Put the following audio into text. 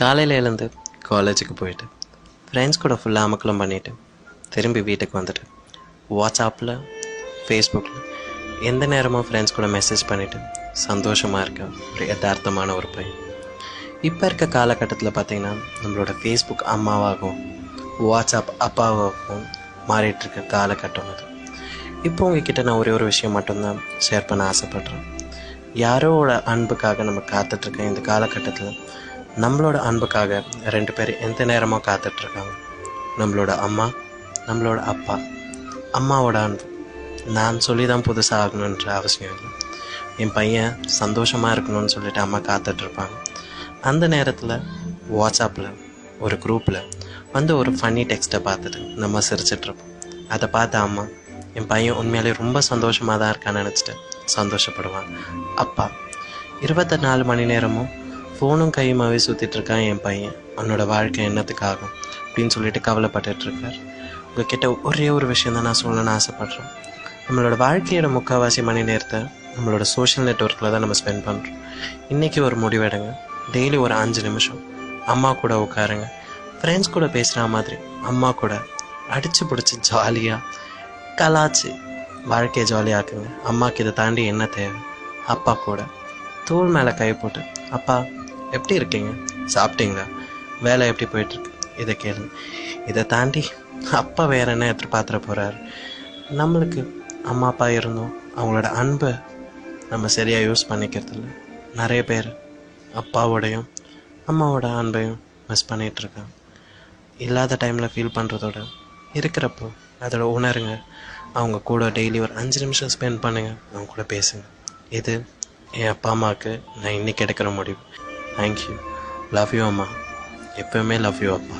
காலையில் எழுந்து காலேஜுக்கு போயிட்டு ஃப்ரெண்ட்ஸ் கூட ஃபுல்லாக அமக்கலம் பண்ணிவிட்டு திரும்பி வீட்டுக்கு வந்துட்டு வாட்ஸ்அப்பில் ஃபேஸ்புக்கில் எந்த நேரமும் ஃப்ரெண்ட்ஸ் கூட மெசேஜ் பண்ணிவிட்டு சந்தோஷமாக இருக்க ஒரு யதார்த்தமான ஒரு பையன். இப்போ இருக்க காலகட்டத்தில் பார்த்திங்கன்னா நம்மளோட ஃபேஸ்புக் அம்மாவாகவும் வாட்ஸ்அப் அப்பாவாகவும் மாறிட்டுருக்க காலகட்டம் அது. இப்போ உங்ககிட்ட நான் ஒரே ஒரு விஷயம் மட்டும்தான் ஷேர் பண்ண ஆசைப்பட்றேன். யாரோட அன்புக்காக நம்ம காத்துட்ருக்க இந்த காலகட்டத்தில் நம்மளோட அன்புக்காக ரெண்டு பேர் எந்த நேரமும் காத்துட்ருக்காங்க. நம்மளோட அம்மா நம்மளோட அப்பா. அம்மாவோட அன்பு. நான் சொல்லி தான் புதுசாக ஆகணுன்ற அவசியம் இல்லை. என் பையன் சந்தோஷமாக இருக்கணும்னு சொல்லிட்டு அம்மா காத்துட்ருப்பாங்க. அந்த நேரத்தில் வாட்ஸ்அப்பில் ஒரு குரூப்பில் வந்து ஒரு ஃபன்னி டெக்ஸ்ட்டை பார்த்துட்டு நம்ம சிரிச்சிட்ருப்போம். அதை பார்த்த அம்மா என் பையன் உண்மையாலே ரொம்ப சந்தோஷமாக தான் இருக்கான்னு நினச்சிட்டு சந்தோஷப்படுவான். அப்பா இருபத்தி நாலு மணி நேரமும் ஃபோனும் கையுமாவே சுற்றிட்டு இருக்கான் என் பையன். அவனோட வாழ்க்கை என்னத்துக்காகும் அப்படின்னு சொல்லிட்டு கவலைப்பட்டுட்ருக்கார் உங்ககிட்ட ஒரே ஒரு விஷயம் தான் நான் சொல்லணும்னு ஆசைப்பட்றேன் நம்மளோட வாழ்க்கையோட முக்கால்வாசி மணி நேரத்தை நம்மளோட சோஷியல் நெட்ஒர்க்கில் தான் நம்ம ஸ்பெண்ட் பண்ணுறோம் இன்றைக்கி ஒரு முடிவெடுங்க டெய்லி ஒரு அஞ்சு நிமிஷம். அம்மா கூட உட்காருங்க. ஃப்ரெண்ட்ஸ் கூட பேசுகிற மாதிரி அம்மா கூட அடித்து பிடிச்சி ஜாலியாக கலாச்சு வாழ்க்கையை ஜாலியாக்குங்க அம்மாவுக்கு இதை தாண்டி என்ன தேவை? அப்பா கூட. தோல் மேலே கை போட்டு அப்பா எப்படி இருக்கீங்க? சாப்பிட்டீங்களா? வேலை எப்படி போயிட்டுருக்கு? இதை கேளுங்க. இதை தாண்டி அப்பா வேற என்ன எதிர்பார்த்துற போகிறாரு நம்மளுக்கு அம்மா அப்பா இருந்தோம் அவங்களோட அன்பை நம்ம சரியாக யூஸ் பண்ணிக்கிறது இல்லை நிறைய பேர் அப்பாவோடையும் அம்மாவோட அன்பையும் மிஸ் பண்ணிகிட்ருக்காங்க இல்லாத டைமில் ஃபீல் பண்ணுறதோட இருக்கிறப்போ அதோட உணருங்க. அவங்க கூட டெய்லி ஒரு அஞ்சு நிமிஷம் ஸ்பெண்ட் பண்ணுங்கள் அவங்க கூட பேசுங்க. இது என் அப்பா அம்மாவுக்கு நான் இன்றைக்கி எடுக்கிற முடிவு. தேங்க்யூ லவ் யூ அம்மா எப்பவுமே லவ் யூ அப்பா